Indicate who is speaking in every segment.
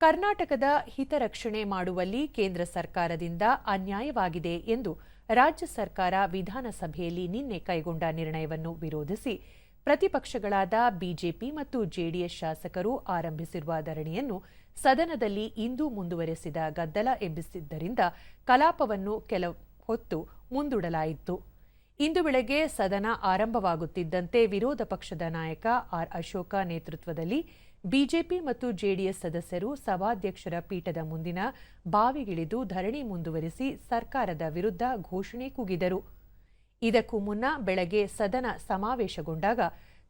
Speaker 1: ಕರ್ನಾಟಕದ ಹಿತರಕ್ಷಣೆ ಮಾಡುವಲ್ಲಿ ಕೇಂದ್ರ ಸರ್ಕಾರದಿಂದ ಅನ್ಯಾಯವಾಗಿದೆ ಎಂದು ರಾಜ್ಯ ಸರ್ಕಾರ ವಿಧಾನಸಭೆಯಲ್ಲಿ ನಿನ್ನೆ ಕೈಗೊಂಡ ನಿರ್ಣಯವನ್ನು ವಿರೋಧಿಸಿ ಪ್ರತಿಪಕ್ಷಗಳಾದ ಬಿಜೆಪಿ ಮತ್ತು ಜೆಡಿಎಸ್ ಶಾಸಕರು ಆರಂಭಿಸಿರುವ ಧರಣಿಯನ್ನು ಸದನದಲ್ಲಿ ಇಂದು ಮುಂದುವರೆಸಿದ ಗದ್ದಲ ಎಬ್ಬಿಸಿದ್ದರಿಂದ ಕಲಾಪವನ್ನು ಕೆಲ ಹೊತ್ತು ಮುಂದೂಡಲಾಯಿತು. ಇಂದು ಬೆಳಗ್ಗೆ ಸದನ ಆರಂಭವಾಗುತ್ತಿದ್ದಂತೆ ವಿರೋಧ ಪಕ್ಷದ ನಾಯಕ ಆರ್ ಅಶೋಕ ನೇತೃತ್ವದಲ್ಲಿ ಬಿಜೆಪಿ ಮತ್ತು ಜೆಡಿಎಸ್ ಸದಸ್ಯರು ಸಭಾಧ್ಯಕ್ಷರ ಪೀಠದ ಮುಂದಿನ ಬಾವಿಗಿಳಿದು ಧರಣಿ ಮುಂದುವರಿಸಿ ಸರ್ಕಾರದ ವಿರುದ್ಧ ಘೋಷಣೆ ಕೂಗಿದರು. ಇದಕ್ಕೂ ಮುನ್ನ ಬೆಳಗ್ಗೆ ಸದನ ಸಮಾವೇಶಗೊಂಡಾಗ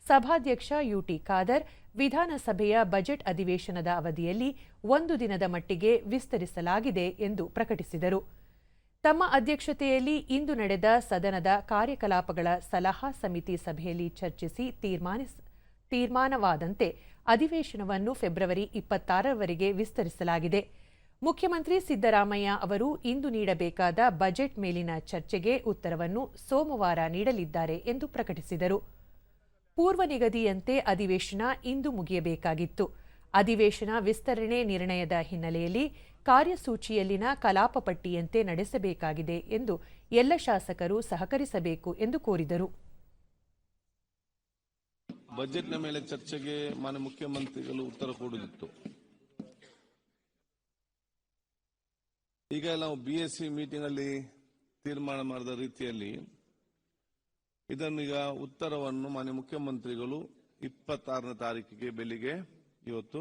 Speaker 1: ಸಭಾಧ್ಯಕ್ಷ ಯುಟಿ ಖಾದರ್ ವಿಧಾನಸಭೆಯ ಬಜೆಟ್ ಅಧಿವೇಶನದ ಅವಧಿಯಲ್ಲಿ ಒಂದು ದಿನದ ಮಟ್ಟಿಗೆ ವಿಸ್ತರಿಸಲಾಗಿದೆ ಎಂದು ಪ್ರಕಟಿಸಿದರು. ತಮ್ಮ ಅಧ್ಯಕ್ಷತೆಯಲ್ಲಿ ಇಂದು ನಡೆದ ಸದನದ ಕಾರ್ಯಕಲಾಪಗಳ ಸಲಹಾ ಸಮಿತಿ ಸಭೆಯಲ್ಲಿ ಚರ್ಚಿಸಿ ತೀರ್ಮಾನಿಸ, ತೀರ್ಮಾನವಾದಂತೆ ಅಧಿವೇಶನವನ್ನು ಫೆಬ್ರವರಿ ಇಪ್ಪತ್ತಾರರವರೆಗೆ ವಿಸ್ತರಿಸಲಾಗಿದೆ. ಮುಖ್ಯಮಂತ್ರಿ ಸಿದ್ದರಾಮಯ್ಯ ಅವರು ಇಂದು ನೀಡಬೇಕಾದ ಬಜೆಟ್ ಮೇಲಿನ ಚರ್ಚೆಗೆ ಉತ್ತರವನ್ನು ಸೋಮವಾರ ನೀಡಲಿದ್ದಾರೆ ಎಂದು ಪ್ರಕಟಿಸಿದರು. ಪೂರ್ವ ನಿಗದಿಯಂತೆ ಅಧಿವೇಶನ ಇಂದು ಮುಗಿಯಬೇಕಾಗಿತ್ತು. ಅಧಿವೇಶನ ವಿಸ್ತರಣೆ ನಿರ್ಣಯದ ಹಿನ್ನೆಲೆಯಲ್ಲಿ ಕಾರ್ಯಸೂಚಿಯಲ್ಲಿನ ಕಲಾಪ ಪಟ್ಟಿಯಂತೆ ನಡೆಸಬೇಕಾಗಿದೆ ಎಂದು ಎಲ್ಲ ಶಾಸಕರು ಸಹಕರಿಸಬೇಕು ಎಂದು ಕೋರಿದರು.
Speaker 2: ಬಜೆಟ್ನ ಮೇಲೆ ಚರ್ಚೆಗೆ ಮಾನ್ಯ ಮುಖ್ಯಮಂತ್ರಿಗಳು ಉತ್ತರ ಕೊಡುತ್ತಿತ್ತು. ಈಗ ನಾವು ಬಿ ಸಿ ಮೀಟಿಂಗ್ ಅಲ್ಲಿ ತೀರ್ಮಾನ ಮಾಡಿದ ರೀತಿಯಲ್ಲಿ ಇದನ್ನೀಗ ಉತ್ತರವನ್ನು ಮಾನ್ಯ ಮುಖ್ಯಮಂತ್ರಿಗಳು ಇಪ್ಪತ್ತಾರನೇ ತಾರೀಕಿಗೆ ಬೆಳಿಗ್ಗೆ ಇವತ್ತು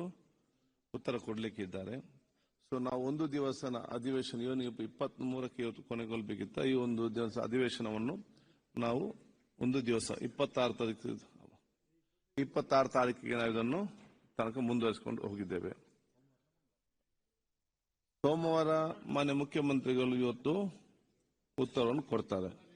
Speaker 2: ಉತ್ತರ ಕೊಡ್ಲಿಕ್ಕಿದ್ದಾರೆ ಸೊ ನಾವು ಒಂದು ದಿವಸನ ಅಧಿವೇಶನ, ಇವನು ಇಪ್ಪತ್ತ್ ಮೂರಕ್ಕೆ ಇವತ್ತು ಕೊನೆಗೊಳ್ಳಬೇಕಿತ್ತ ಈ ಒಂದು ದಿವಸ ಅಧಿವೇಶನವನ್ನು ನಾವು ಒಂದು ದಿವಸ, ಇಪ್ಪತ್ತಾರು ತಾರೀಕು ಇಪ್ಪತ್ತಾರು ತಾರೀಕಿಗೆ ನಾವು ಇದನ್ನು ತನಕ ಮುಂದುವರಿಸಿಕೊಂಡು ಹೋಗಿದ್ದೇವೆ. ಸೋಮವಾರ ಮಾನ್ಯ ಮುಖ್ಯಮಂತ್ರಿಗಳು ಇವತ್ತು ಉತ್ತರವನ್ನು ಕೊಡ್ತಾರೆ.